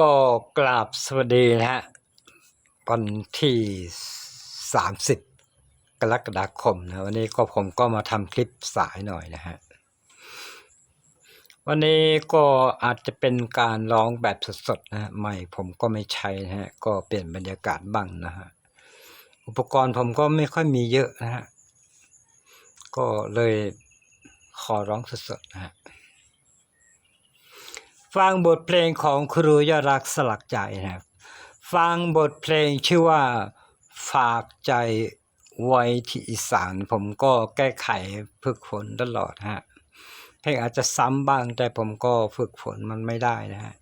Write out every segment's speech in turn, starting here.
ก็กราบสวัสดีนะฮะวันที่สามสิบกรกฎาคมนะวันนี้ก็ผมก็มาทำคลิปสายหน่อยนะฮะ วันนี้ก็อาจจะเป็นการร้องแบบสดๆนะฮะไม่ผมก็ไม่ใช้นะฮะ ก็เปลี่ยนบรรยากาศบ้างนะฮะ อุปกรณ์ผมก็ไม่ค่อยมีเยอะนะฮะ ก็เลยขอร้องสดๆนะฮะ ฟังบทเพลงของครูยอดรักสลักใจนะครับฟังบทเพลงชื่อว่าฝากใจไว้ที่อีสาน ผมก็แก้ไขฝึกฝนตลอดฮะเพลงอาจจะซ้ำบ้างแต่ผมก็ฝึกฝนมันไม่ได้นะฮะ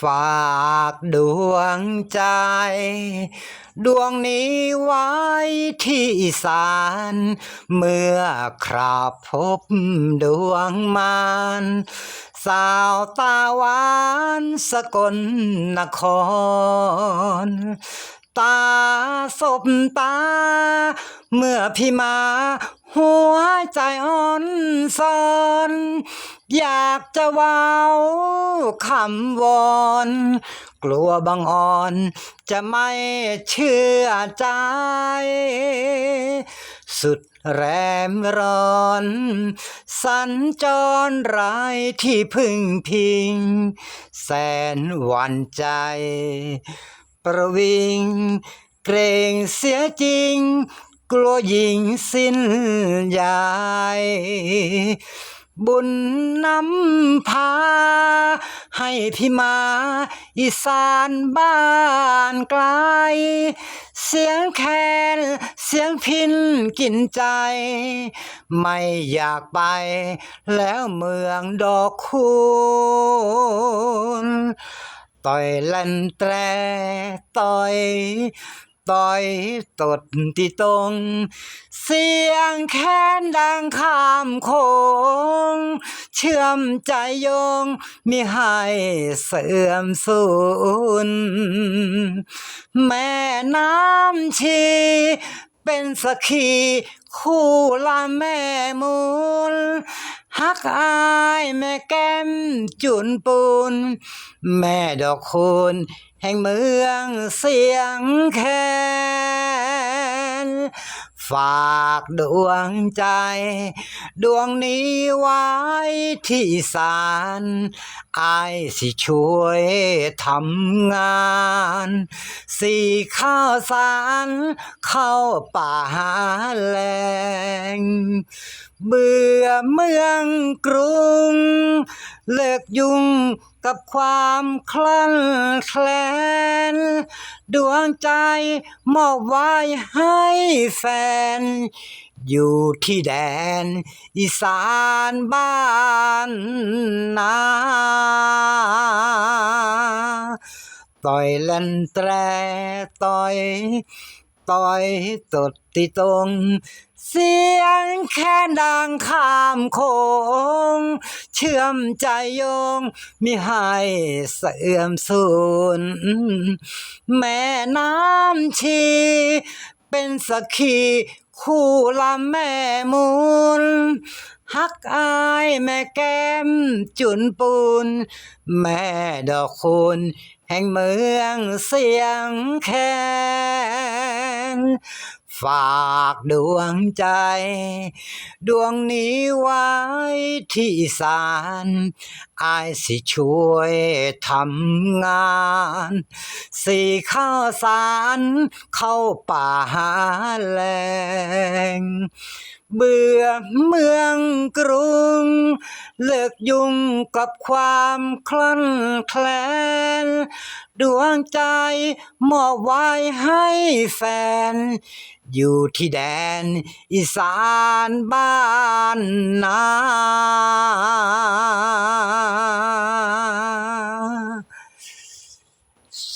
ฝากดวงใจ ดวงนี้ไว้ที่อีสาน เมื่อคราบพบดวงมานสาวตาหวานสกลนคร ตาสบตา เมื่อพี่มา หัวใจอ่อนซอนอยากจะว้าคำวอน กลัวบังอ่อน จะไม่เชื่อใจ สุดแรมร้อน สัญจรไรที่พึ่งพิง แสนหวันใจ ประวิง เกรงเสียจริง กลัวยิงสิ้นยาย บุญนำพา ให้พี่มา อีสานบ้านไกล เสียงแคนเสียงพินกินใจ ไม่อยากไป แล้วเมืองดอกคูณต่อยเล่นแตรต่อย ต่อยตดที่ตรง เสียงแค้นดังข้ามโคง เชื่อมใจโยงมิให้เสื่อมสูญแม่น้ำชี เป็นสักขีคู่ละแม่มูลฮักอายแม่แก้มจุนปูน แม่ดอกคูณแห่งเมืองเสียงแคน ฝากดวงใจ ดวงนี้ไว้ที่ศาลอายสิช่วยทำงาน สี่ข้าวสารเข้าป่าหาแหลง เบื่อเมืองกรุง เลิกยุ่งกับความคลั่นแคลน ดวงใจมอบไว้ให้แฟน อยู่ที่แดน อีสานบ้านนาต่อยเล่นแตรต่อย ต่อยตดที่ตรง เสียงแค่ดังข้ามโคง เชื่อมใจโยงมิให้เสื่อมสูญแม่น้ำชี เป็นสักขีคู่ละแม่มูลฮักอายแม่แก้มจุนปูน แม่ดอกคูณ แห่งเมืองเสียงแคนฝากดวงใจ ดวงนี้ไว้ที่อีสานอายสิช่วยทำงาน สี่ข้าวสารเข้าป่าหาแหลง เบื่อเมืองกรุง เลิกยุ่งกับความคลั่นแคลน ดวงใจมอบไว้ให้แฟน อยู่ที่แดนอีสานบ้านนา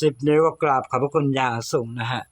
สิบนิ้วก็กราบขอบพระคุณอย่างสูงนะฮะ